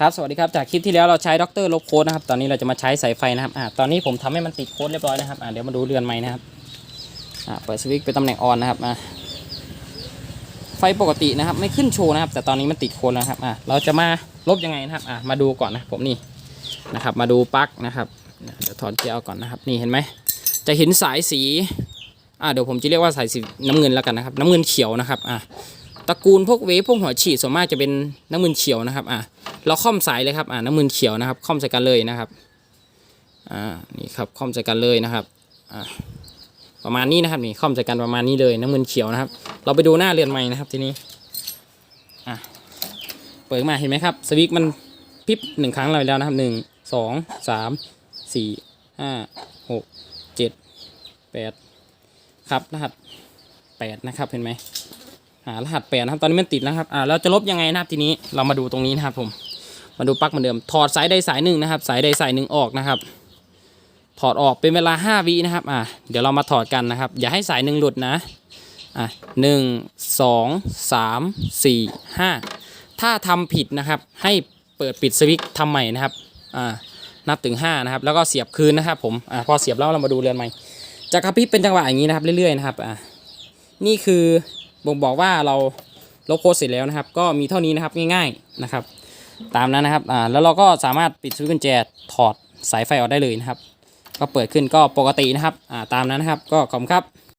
ครับสวัสดีครับจากคลิปที่แล้วเราใช้ด็อกเตอร์ลบโค้ดนะครับตอนนี้เราจะมาใช้สายไฟนะครับอ่าตอนนี้ผมทำให้มันติดโค้ดเรียบร้อยนะครับอ่าเดี๋ยวมาดูเรือนไม้นะครับอ่าเปิดสวิตช์เป็นตำแหน่งออนนะครับอ่าไฟปกตินะครับ ไม่ขึ้นโชว์นะครับ แต่ตอนนี้มันติดโค้ดแล้วนะครับอ่าเราจะมาลบยังไงนะครับอ่ามาดูก่อนนะผมนี่นะครับ มาดูปลั๊กนะครับเดี๋ยวถอดเกียร์ออกก่อนนะครับนี่เห็นไหมจะเห็นสายสีอ่าเดี๋ยวผมจะเรียกว่าสายสีน้ำเงินแล้วกันนะครับ น้ำเงินเขียวนะครับอ่า ตระกูลพวกเวฟพวกหัวฉีดส่วนมากจะเป็นน้ำมันเขียวนะครับอะเราค่อมสายเลยครับอ่าน้ำมันเขียวนะครับค่อมใส่กันเลยนะครับอ่านี่ครับค่อมใส่กันเลยนะครับอ่าประมาณนี้นะครับนี่ค่อมใส่กันประมาณนี้เลยน้ำมันเขียวนะครับ เราไปดูหน้าเรือนใหม่นะครับทีนี้อะเปิดมาเห็นไหมครับสวิตช์มันพิบหนึ่งครั้งเราแล้วนะครับหนึ่งสองสามสี่ห้าหกเจ็ดแปดครับรหัสแปดนะครับเห็นไหม หารหัสแปดนะครับตอนนี้มันติดแล้วครับอ่าเราจะลบยังไงนะครับทีนี้เรามาดูตรงนี้นะครับผมมาดูปลั๊กเหมือนเดิมถอดสายใดสายหนึ่งนะครับ สายใดสายหนึ่งออกนะครับ ถอดออกเป็นเวลา 5วินะครับอ่าเดี๋ยวเรามาถอดกันนะครับ อย่าให้สายหนึ่งหลุดนะอะหนึ่งสองสามสี่ห้าถ้าทำผิดนะครับ ให้เปิดปิดสวิตช์ทำใหม่นะครับอ่านับถึง 5 นะครับ แล้วก็เสียบคืนนะครับผมอ่าพอเสียบแล้วเรามาดูเรือนใหม่จะกระพริบเป็นจังหวะอย่างนี้นะครับเรื่อยๆนะครับอ่านี่คือ บ่งบอกว่าเราลบโค้ดเสร็จแล้วนะครับ ก็มีเท่านี้นะครับง่ายๆนะครับ ตามนั้นนะครับอ่าแล้วเราก็สามารถปิดสวิตช์กุญแจถอดสายไฟออกได้เลยนะครับ ก็เปิดขึ้นก็ปกตินะครับอ่าตามนั้นนะครับ ก็ขอบคุณครับ